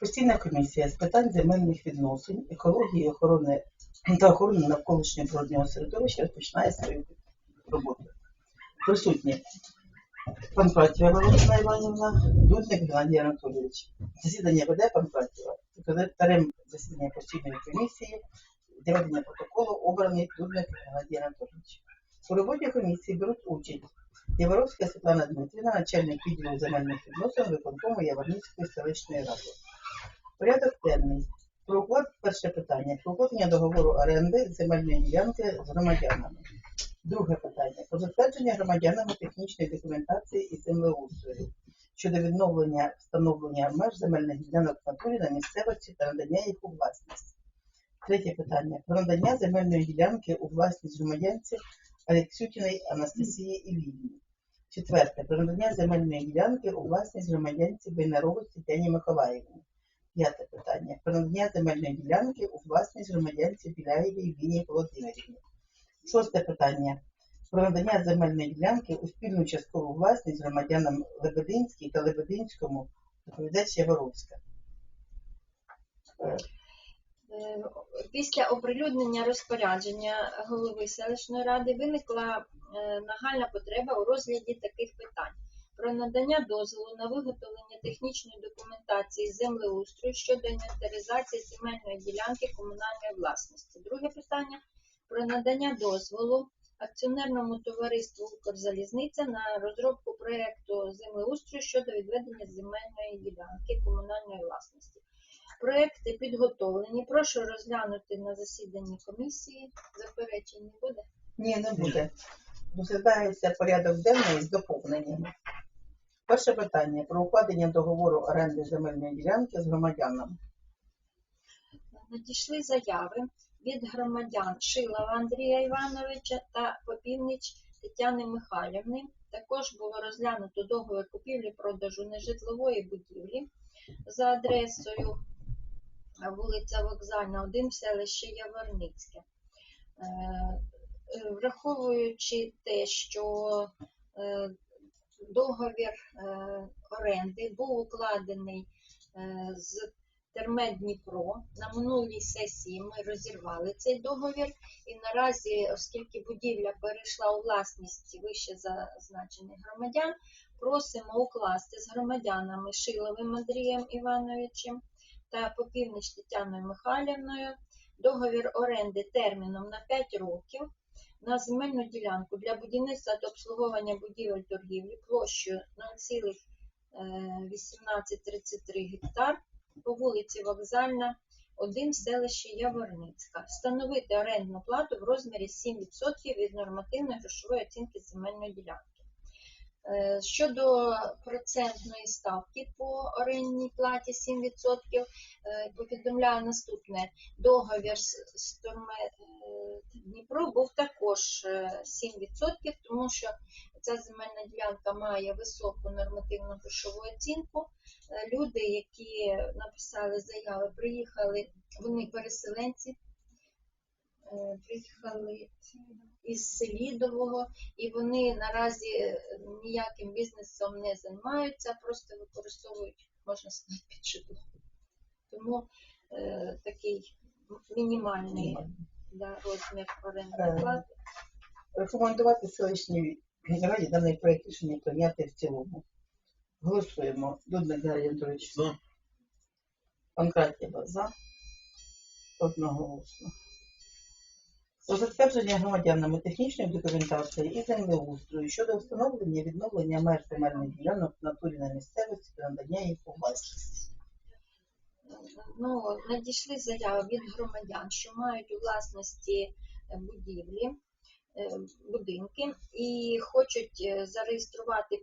Постійна комісія з питань земельних відносин, екології, охорони та охорони навколишнього природнього середовища розпочинає свою роботу. Присутні пан Пратєва Валентина Іванівна, Дудник Геннадій Анатолійович. Засідання веде пан Пратєва. Секретарем засідання постійної комісії для ведення протоколу обраний Дудник Геннадій Анатолійович. У роботі комісії беруть участь Яворовська Світлана Дмитрівна, начальник відділу земельних відносин виконкому Яворницької селищної ради. Порядок денний. Про перше питання. Про договору оренди земельної ділянки з громадянами. Друге питання. Про затвердження громадянами технічної документації і землеустрою щодо відновлення встановлення меж земельних ділянок в натурі на місцевості та надання їх у власність. Третє питання. Про надання земельної ділянки у власність громадянці Алексютіної Анастасії Іллівні. Четверте. Про надання земельної ділянки у власність громадянці Байнарової Тетяні Миколаївні. П'яте питання. Про надання земельної ділянки у власність громадянці Біляєвій Віні Володимирівні. Шосте питання. Про надання земельної ділянки у спільну часткову власність громадянам Лебединській та Лебединському доповідач Яворовська. Е, Після оприлюднення розпорядження голови селищної ради виникла е, нагальна потреба у розгляді таких питань про надання дозволу на виготовлення технічної документації землеустрою щодо інвентаризації земельної ділянки комунальної власності. Друге питання про надання дозволу акціонерному товариству «Укрзалізниця» на розробку проєкту землеустрою щодо відведення земельної ділянки комунальної власності. Проекти підготовлені. Прошу розглянути на засіданні комісії. Заперечень не буде. Ні, не буде. Розглядається порядок денний з доповненнями. Перше питання про укладення договору оренди земельної ділянки з громадянами. Надійшли заяви від громадян Шилова Андрія Івановича та Попівнич Тетяни Михайлівни. Також було розглянуто договір купівлі-продажу нежитлової будівлі за адресою вулиця Вокзальна, 1 в селищі Яворницьке. Е, е, Враховуючи те, що е, договір е, оренди був укладений е, з Термет Дніпро. На минулій сесії ми розірвали цей договір, і наразі, оскільки будівля перейшла у власність вище зазначених громадян, просимо укласти з громадянами Шиловим Андрієм Івановичем та Попівнич Тетяною Михайлівною договір оренди терміном на 5 років на земельну ділянку для будівництва та обслуговування будівель торгівлі площею 0,1833 гектар по вулиці Вокзальна, 1 в селищі Яворницька. Встановити орендну плату в розмірі 7% від нормативної грошової оцінки земельної ділянки. Е, Щодо процентної ставки по орендній платі 7%, е, повідомляю наступне. Договір з е, Дніпро був також е, 7%, тому що ця земельна ділянка має високу нормативну грошову оцінку. Люди, які написали заяви, приїхали, вони переселенці, приїхали із Селідового, і вони наразі е, ніяким бізнесом не займаються, просто використовують, можна сказати, під. Тому е, такий мінімальний да, розмір орендної Е, плати. Рекомендувати селищній раді даний проєкт рішення прийняти в цілому. Голосуємо. Дудник Геннадій Анатолійович. За. Панкратєва за. Одноголосно. Про затвердження громадянами технічної документації і землеустрою щодо встановлення відновлення меж земельних ділянок в натурі на місцевості та надання їх у власність. Ну, надійшли заяви від громадян, що мають у власності е, будівлі, е, будинки і хочуть е, зареєструвати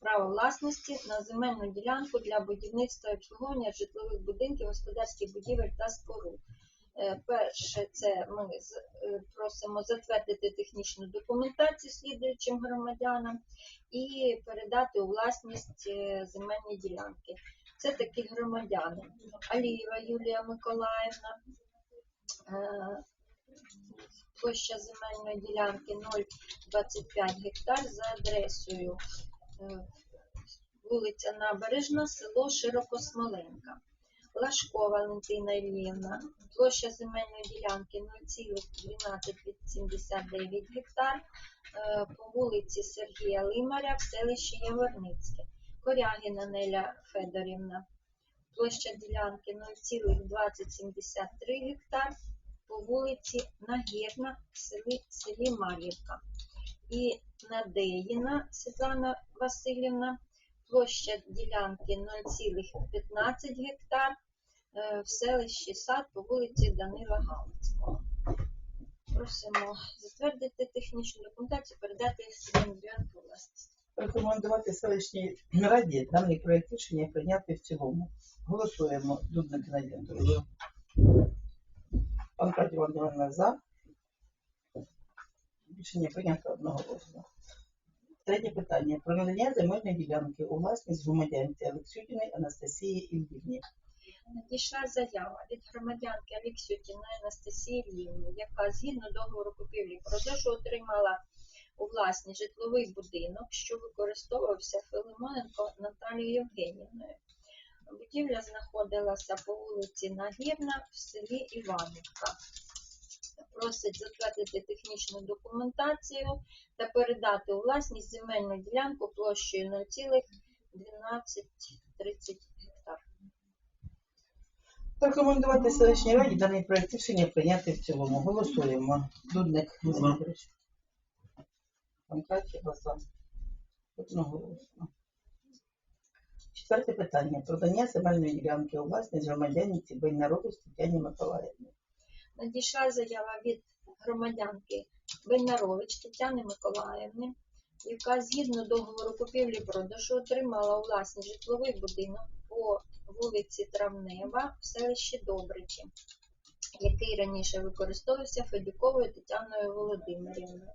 право власності на земельну ділянку для будівництва і обслуговування житлових будинків, господарських будівель та споруд. Е, Перше, це ми е, просимо затвердити технічну документацію слідуючим громадянам і передати у власність е, земельні ділянки. Це такі громадяни. Алієва Юлія Миколаївна, площа земельної ділянки 0,25 гектар за адресою вулиця Набережна, село Широкосмоленка. Лашко Валентина Ільївна, площа земельної ділянки 0,1279 гектар е, по вулиці Сергія Лимаря в селищі Яворницьке. Корягіна Неля Федорівна, площа ділянки 0,2073 гектар по вулиці Нагірна в селі, селі Мар'ївка. І Надеїна Світлана Васильівна, площа ділянки 0,15 гектар в селищі Сад по вулиці Данила Галицького. Просимо затвердити технічну документацію, передати своїм ділянку власність. Рекомендувати селищній раді даний проект рішення прийняти в цілому. Голосуємо. Дудник Геннадій Анатолійович. Пан Катя Івановна за. Рішення прийнято одноголосно. Третє питання. Про надання земельної ділянки у власність громадянці Олексютіної Анастасії Ільївні. Надійшла заява від громадянки Аліксютіної Анастасії Лівни, яка згідно договору купівлі продажу отримала у власність житловий будинок, що використовувався Филимоненко Наталією Євгенівною. Будівля знаходилася по вулиці Нагірна в селі Іванівка. Просить затвердити технічну документацію та передати у власність земельну ділянку площею 0,1230 Рекомендувати селищній раді даний проект рішення прийняти в цілому. Голосуємо. Дудник За. Анатолійович. За. Одноголосно. Четверте питання. Продання земельної ділянки у власність громадянці Беннарович Тетяні Миколаївні. надійшла заява від громадянки Бельнарович Тетяни Миколаївни, яка згідно договору купівлі-продажу отримала у власність житловий будинок вулиці Травнева в селищі Добричі, який раніше використовувався Федюковою Тетяною Володимирівною.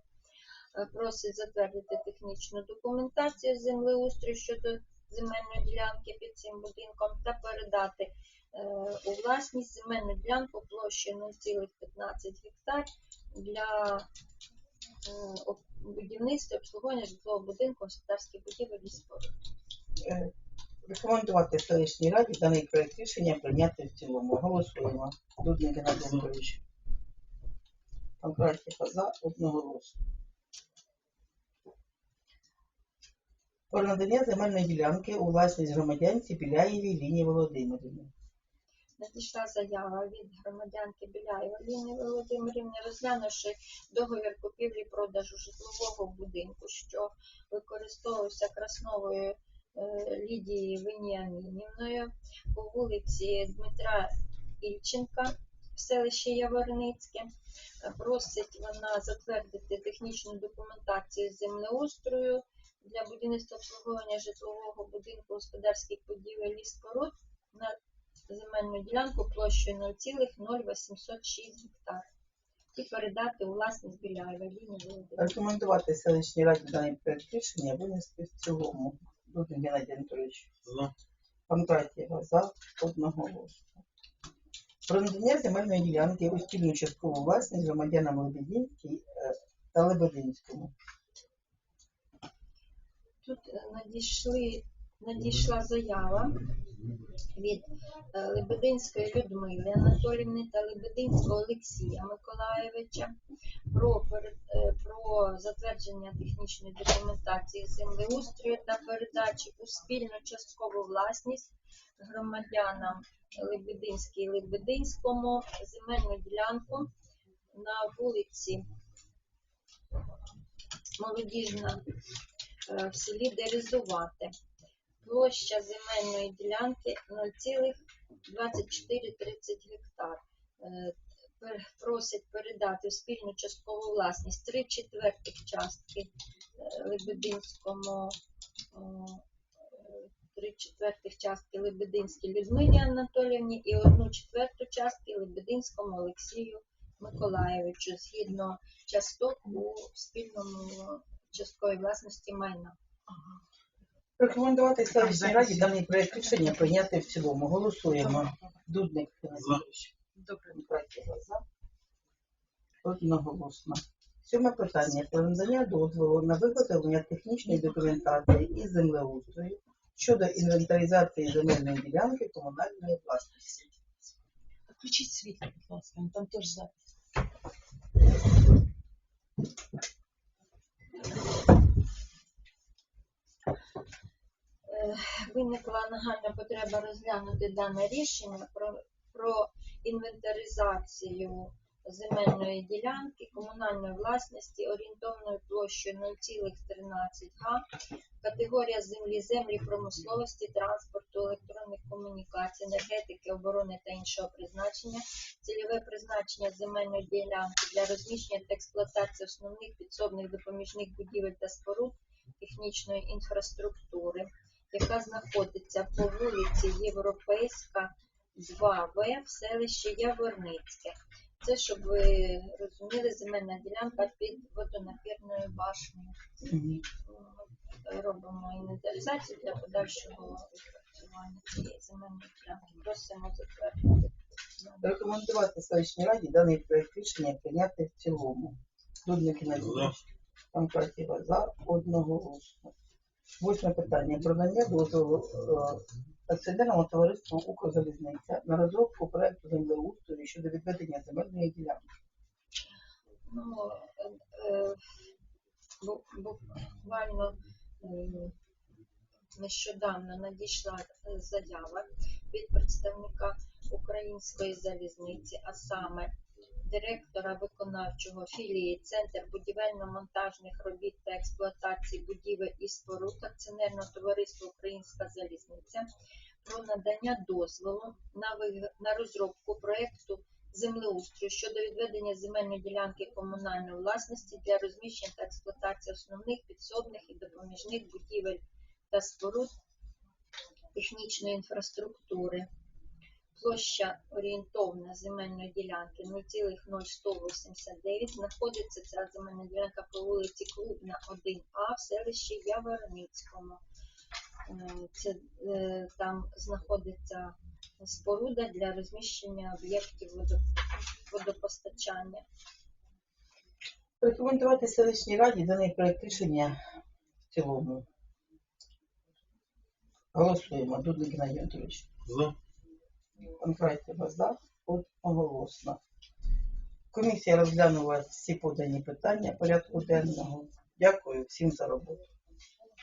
Е, Просить затвердити технічну документацію землеустрою щодо земельної ділянки під цим будинком та передати е, у власність земельну ділянку площею 0,15 гектар для е, будівництва обслуговування житлового будинку, господарських будівель і споруд. Рекомендувати селищній раді даний проект рішення прийняти в цілому. Голосуємо. Дудник Геннадій Анатолійович. Катя за. Одноголосно. Про надання земельної ділянки у власність громадянці Біляєвій Лінії Володимирівни. Надійшла заява від громадянки Біляєва Ліни Володимирівни, розглянувши договір купівлі-продажу житлового будинку, що використовувався Красновою Лідією Веніамінівною по вулиці Дмитра Ільченка в селищі Яворницьке. Е, Просить вона затвердити технічну документацію землеустрою для будівництва обслуговування житлового будинку господарських будівель і споруд на земельну ділянку площею 0,0806 гектар і передати у власність Біляєва Ліні Володимирівни. Рекомендувати селищній раді даний проект рішення винести в цілому. Дудник Геннадій Анатолійович. За. Пан за одного Одноголосно. Про надання земельної ділянки у спільну часткову власність громадянам Лебединській е, та Лебединському. Тут е, надійшли, надійшла заява від е, Лебединської Людмили Анатолівни та Лебединського Олексія Миколаєвича про, е, про затвердження технічної документації землеустрою та передачі у спільну часткову власність громадянам Лебединській Лебединському земельну ділянку на вулиці Молодіжна е, в селі Дерезувате. Площа земельної ділянки 0,2430 гектар. Е, Просять передати в спільну часткову власність 3 четвертих частки е, Лебединському, е, три четвертих частки Лебединській Людмилі Анатоліївні і одну четверту частки Лебединському Олексію Миколаєвичу згідно часток у спільному частковій власності майна. Рекомендувати селищній раді даний проект рішення прийняти в цілому. Голосуємо. Дудник. Пан Катя за. Одноголосно. Сьоме питання про надання дозволу на виготовлення технічної документації із землеустрою щодо інвентаризації земельної ділянки комунальної власності. Включіть світло, будь ласка, ну, там теж запис. Е, Виникла нагальна потреба розглянути дане рішення про, про інвентаризацію земельної ділянки комунальної власності орієнтовною площею 0,13 га, категорія землі, землі промисловості, транспорту, електронних комунікацій, енергетики, оборони та іншого призначення, цільове призначення земельної ділянки для розміщення та експлуатації основних підсобних допоміжних будівель та споруд технічної інфраструктури, яка знаходиться по вулиці Європейська, 2В в селищі Яворницьке. Це, щоб ви розуміли, земельна ділянка під водонапірною башнею. Робимо інвентаризацію для подальшого відпрацювання цієї земельної ділянки. Просимо затвердити. Рекомендувати селищній раді даний проект рішення прийняти в цілому. Дудник Геннадій Панкратіва за одноголосно. Восьме питання. Про надання дозволу е, акціонерному товариству «Укрзалізниця» на розробку проекту землеустрою щодо відведення земельної ділянки. Ну, е, е, буквально е, нещодавно надійшла е, заява від представника української залізниці, а саме директора виконавчого філії Центр будівельно-монтажних робіт та експлуатації будівель і споруд акціонерного товариства Українська залізниця про надання дозволу на, розробку проекту землеустрою щодо відведення земельної ділянки комунальної власності для розміщення та експлуатації основних підсобних і допоміжних будівель та споруд технічної інфраструктури. Площа орієнтовна земельної ділянки 0,0189 знаходиться ця земельна ділянка по вулиці Клубна 1А в селищі Яворницькому. Е, Це е, там знаходиться споруда для розміщення об'єктів водопостачання. Рекомендувати селищній раді даний проект рішення в цілому. Голосуємо. Дудник Геннадій Анатолійович. За. Панкратіва за одноголосно. Комісія розглянула всі подані питання порядку денного. Дякую всім за роботу.